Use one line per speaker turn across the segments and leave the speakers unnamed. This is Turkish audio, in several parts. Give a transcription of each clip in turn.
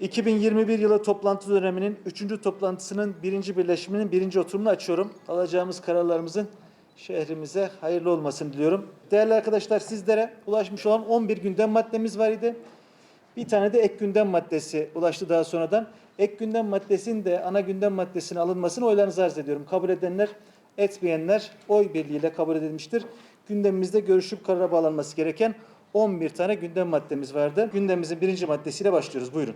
2021 yılı toplantı döneminin 3. toplantısının birinci birleşiminin birinci oturumunu açıyorum. Alacağımız kararlarımızın şehrimize hayırlı olmasını diliyorum. Değerli arkadaşlar sizlere ulaşmış olan 11 gündem maddemiz var idi. Bir tane de ek gündem maddesi ulaştı daha sonradan. Ek gündem maddesinin de ana gündem maddesine alınmasını oylarınızı arz ediyorum. Kabul edenler, etmeyenler oy birliğiyle kabul edilmiştir. Gündemimizde görüşüp karara bağlanması gereken 11 tane gündem maddemiz vardı. Gündemimizin birinci maddesiyle başlıyoruz. Buyurun.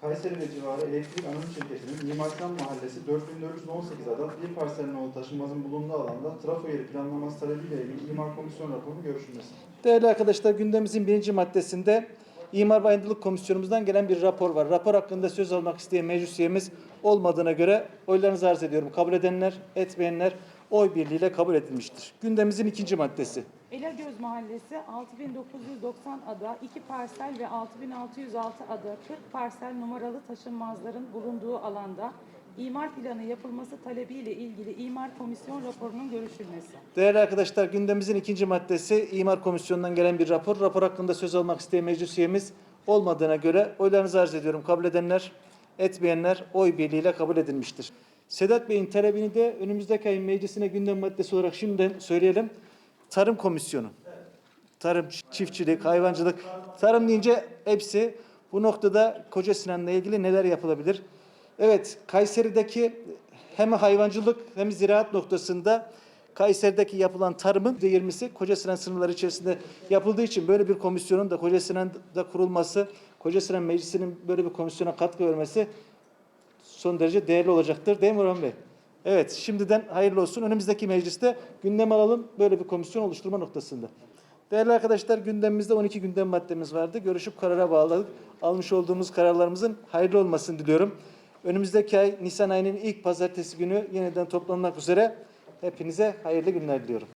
Kayseri ve civarı elektrik anonim şirketinin Mimarkan Mahallesi 4418 adet bir parselin oğlu taşınmazın bulunduğu alanda trafo yeri planlaması talebiyle ilgili imar komisyon raporunun görüşülmesi.
Değerli arkadaşlar gündemimizin birinci maddesinde İmar ve Aydınlık Komisyonumuzdan gelen bir rapor var. Rapor hakkında söz almak isteyen meclis üyemiz olmadığına göre oylarınızı arz ediyorum. Kabul edenler, etmeyenler oy birliğiyle kabul edilmiştir. Gündemimizin ikinci maddesi.
Elagöz Mahallesi 6990 ada, 2 parsel ve 6606 ada, 40 parsel numaralı taşınmazların bulunduğu alanda imar planı yapılması talebiyle ilgili imar komisyon raporunun görüşülmesi.
Değerli arkadaşlar gündemimizin ikinci maddesi İmar Komisyonu'ndan gelen bir rapor. Rapor hakkında söz almak isteyen meclis üyemiz olmadığına göre oylarınızı arz ediyorum. Kabul edenler, etmeyenler oy birliğiyle kabul edilmiştir. Sedat Bey'in talebini de önümüzdeki ayın meclisine gündem maddesi olarak şimdiden söyleyelim. Tarım Komisyonu. Tarım, çiftçilik, hayvancılık. Tarım deyince hepsi bu noktada Koca Sinan'la ilgili neler yapılabilir? Evet, Kayseri'deki hem hayvancılık hem ziraat noktasında Kayseri'deki yapılan tarımın %20'si Koca Sinan sınırları içerisinde yapıldığı için böyle bir komisyonun da Koca Sinan'da kurulması, Koca Sinan Meclisi'nin böyle bir komisyona katkı vermesi son derece değerli olacaktır. Değil mi Orhan Bey? Evet, şimdiden hayırlı olsun. Önümüzdeki mecliste gündem alalım böyle bir komisyon oluşturma noktasında. Değerli arkadaşlar gündemimizde 12 gündem maddemiz vardı. Görüşüp karara bağladık. Almış olduğumuz kararlarımızın hayırlı olmasını diliyorum. Önümüzdeki ay Nisan ayının ilk pazartesi günü yeniden toplanmak üzere. Hepinize hayırlı günler diliyorum.